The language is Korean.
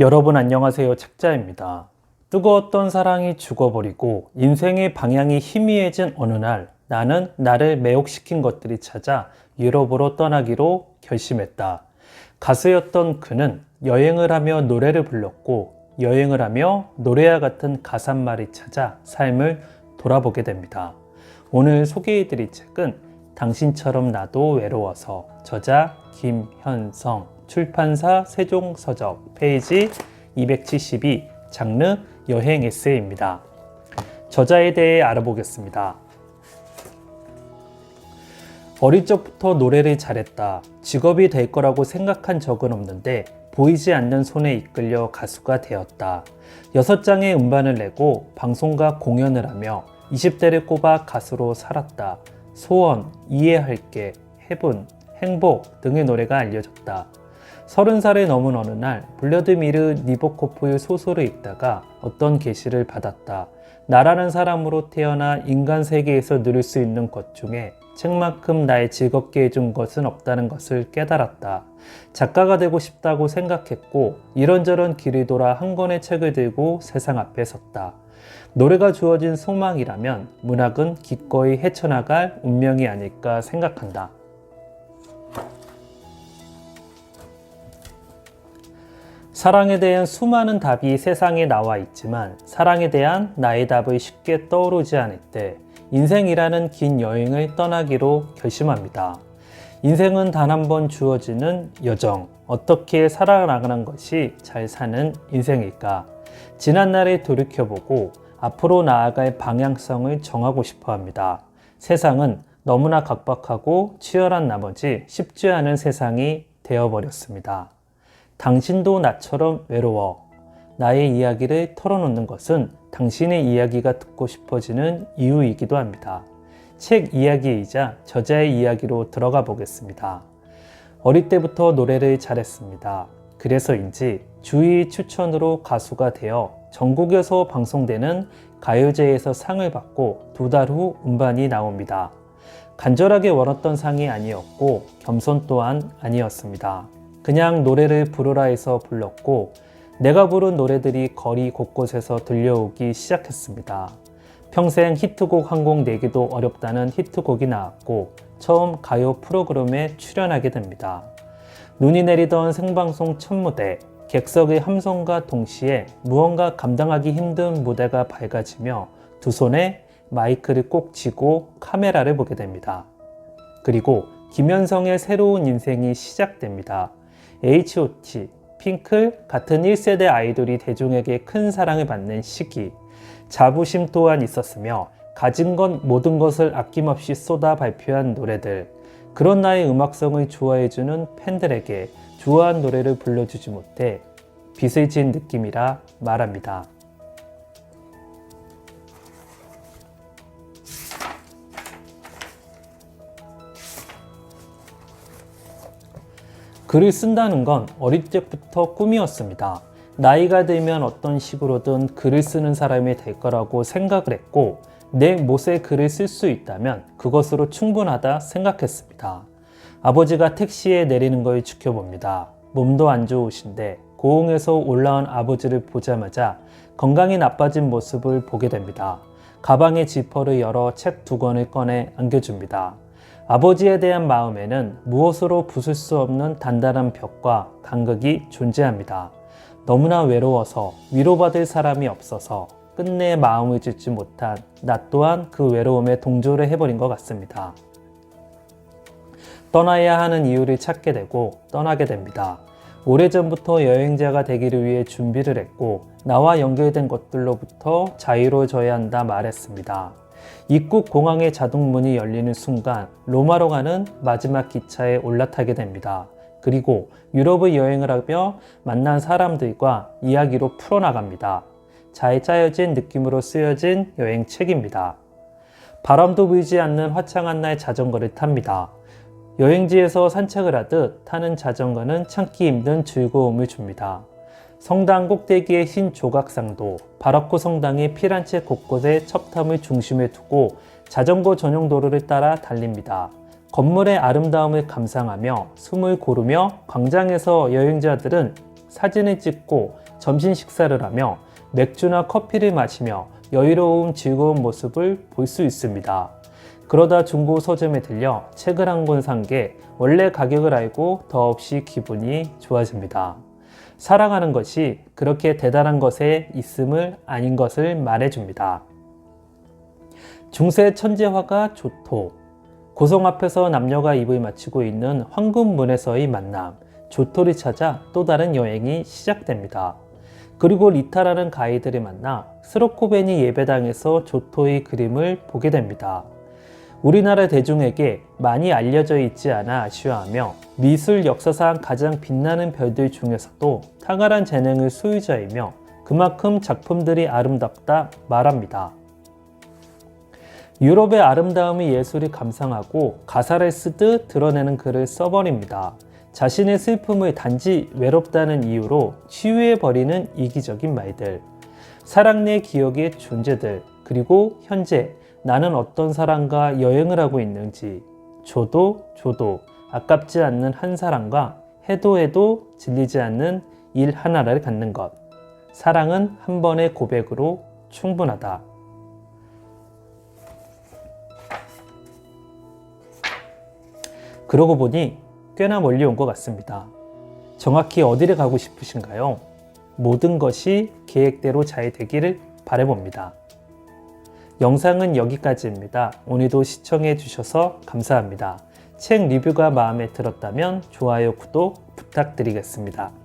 여러분 안녕하세요. 책자입니다. 뜨거웠던 사랑이 죽어버리고 인생의 방향이 희미해진 어느 날 나는 나를 매혹시킨 것들이 찾아 유럽으로 떠나기로 결심했다. 가수였던 그는 여행을 하며 노래를 불렀고 여행을 하며 노래와 같은 가사말이 찾아 삶을 돌아보게 됩니다. 오늘 소개해드릴 책은 당신처럼 나도 외로워서 저자 김현성 출판사 세종서적 페이지 272 장르 여행 에세이입니다. 저자에 대해 알아보겠습니다. 어릴 적부터 노래를 잘했다. 직업이 될 거라고 생각한 적은 없는데 보이지 않는 손에 이끌려 가수가 되었다. 여섯 장의 음반을 내고 방송과 공연을 하며 20대를 꼽아 가수로 살았다. 소원, 이해할게, 해분, 행복 등의 노래가 알려졌다. 서른 살이 넘은 어느 날 블러드미르 니보코프의 소설을 읽다가 어떤 계시를 받았다. 나라는 사람으로 태어나 인간 세계에서 누릴 수 있는 것 중에 책만큼 날 즐겁게 해준 것은 없다는 것을 깨달았다. 작가가 되고 싶다고 생각했고 이런저런 길을 돌아 한 권의 책을 들고 세상 앞에 섰다. 노래가 주어진 소망이라면 문학은 기꺼이 헤쳐나갈 운명이 아닐까 생각한다. 사랑에 대한 수많은 답이 세상에 나와 있지만 사랑에 대한 나의 답이 쉽게 떠오르지 않을 때 인생이라는 긴 여행을 떠나기로 결심합니다. 인생은 단 한 번 주어지는 여정. 어떻게 살아나가는 것이 잘 사는 인생일까? 지난날을 돌이켜보고 앞으로 나아갈 방향성을 정하고 싶어 합니다. 세상은 너무나 각박하고 치열한 나머지 쉽지 않은 세상이 되어버렸습니다. 당신도 나처럼 외로워. 나의 이야기를 털어놓는 것은 당신의 이야기가 듣고 싶어지는 이유이기도 합니다. 책 이야기이자 저자의 이야기로 들어가 보겠습니다. 어릴 때부터 노래를 잘했습니다. 그래서인지 주위 추천으로 가수가 되어 전국에서 방송되는 가요제에서 상을 받고 두 달 후 음반이 나옵니다. 간절하게 원했던 상이 아니었고 겸손 또한 아니었습니다. 그냥 노래를 부르라 해서 불렀고 내가 부른 노래들이 거리 곳곳에서 들려오기 시작했습니다. 평생 히트곡 한 곡 내기도 어렵다는 히트곡이 나왔고 처음 가요 프로그램에 출연하게 됩니다. 눈이 내리던 생방송 첫 무대, 객석의 함성과 동시에 무언가 감당하기 힘든 무대가 밝아지며 두 손에 마이크를 꼭 쥐고 카메라를 보게 됩니다. 그리고 김현성의 새로운 인생이 시작됩니다. H.O.T, 핑클 같은 1세대 아이돌이 대중에게 큰 사랑을 받는 시기, 자부심 또한 있었으며 가진 것 모든 것을 아낌없이 쏟아 발표한 노래들, 그런 나의 음악성을 좋아해주는 팬들에게 좋아한 노래를 불러주지 못해 빚을 지은 느낌이라 말합니다. 글을 쓴다는 건 어릴 적부터 꿈이었습니다. 나이가 들면 어떤 식으로든 글을 쓰는 사람이 될 거라고 생각을 했고, 내 못에 글을 쓸 수 있다면 그것으로 충분하다 생각했습니다. 아버지가 택시에 내리는 걸 지켜봅니다. 몸도 안 좋으신데 고흥에서 올라온 아버지를 보자마자 건강이 나빠진 모습을 보게 됩니다. 가방의 지퍼를 열어 책 두 권을 꺼내 안겨줍니다. 아버지에 대한 마음에는 무엇으로 부술 수 없는 단단한 벽과 간극이 존재합니다. 너무나 외로워서 위로받을 사람이 없어서 끝내 마음을 짓지 못한 나 또한 그 외로움에 동조를 해버린 것 같습니다. 떠나야 하는 이유를 찾게 되고 떠나게 됩니다. 오래전부터 여행자가 되기를 위해 준비를 했고 나와 연결된 것들로부터 자유로워져야 한다 말했습니다. 입국 공항의 자동문이 열리는 순간 로마로 가는 마지막 기차에 올라타게 됩니다. 그리고 유럽의 여행을 하며 만난 사람들과 이야기로 풀어나갑니다. 잘 짜여진 느낌으로 쓰여진 여행책입니다. 바람도 불지 않는 화창한 날 자전거를 탑니다. 여행지에서 산책을 하듯 타는 자전거는 참기 힘든 즐거움을 줍니다. 성당 꼭대기의 흰 조각상도, 바라코 성당의 피란체 곳곳에 첩탑을 중심에 두고 자전거 전용 도로를 따라 달립니다. 건물의 아름다움을 감상하며 숨을 고르며 광장에서 여행자들은 사진을 찍고 점심 식사를 하며 맥주나 커피를 마시며 여유로운 즐거운 모습을 볼 수 있습니다. 그러다 중고 서점에 들려 책을 한 권 산 게 원래 가격을 알고 더없이 기분이 좋아집니다. 사랑하는 것이 그렇게 대단한 것에 있음을 아닌 것을 말해줍니다. 중세 천재화가 조토. 고성 앞에서 남녀가 입을 맞추고 있는 황금문에서의 만남, 조토를 찾아 또 다른 여행이 시작됩니다. 그리고 리타라는 가이드를 만나 스로코베니 예배당에서 조토의 그림을 보게 됩니다. 우리나라 대중에게 많이 알려져 있지 않아 아쉬워하며 미술 역사상 가장 빛나는 별들 중에서도 탁월한 재능을 소유자이며 그만큼 작품들이 아름답다 말합니다. 유럽의 아름다움의 예술이 감상하고 가사를 쓰듯 드러내는 글을 써버립니다. 자신의 슬픔을 단지 외롭다는 이유로 치유해버리는 이기적인 말들. 사랑 내 기억의 존재들. 그리고 현재 나는 어떤 사람과 여행을 하고 있는지. 줘도 줘도 아깝지 않는 한 사람과 해도 해도 질리지 않는 일 하나를 갖는 것. 사랑은 한 번의 고백으로 충분하다. 그러고 보니 꽤나 멀리 온 것 같습니다. 정확히 어디를 가고 싶으신가요? 모든 것이 계획대로 잘 되기를 바라봅니다. 영상은 여기까지입니다. 오늘도 시청해 주셔서 감사합니다. 책 리뷰가 마음에 들었다면 좋아요, 구독 부탁드리겠습니다.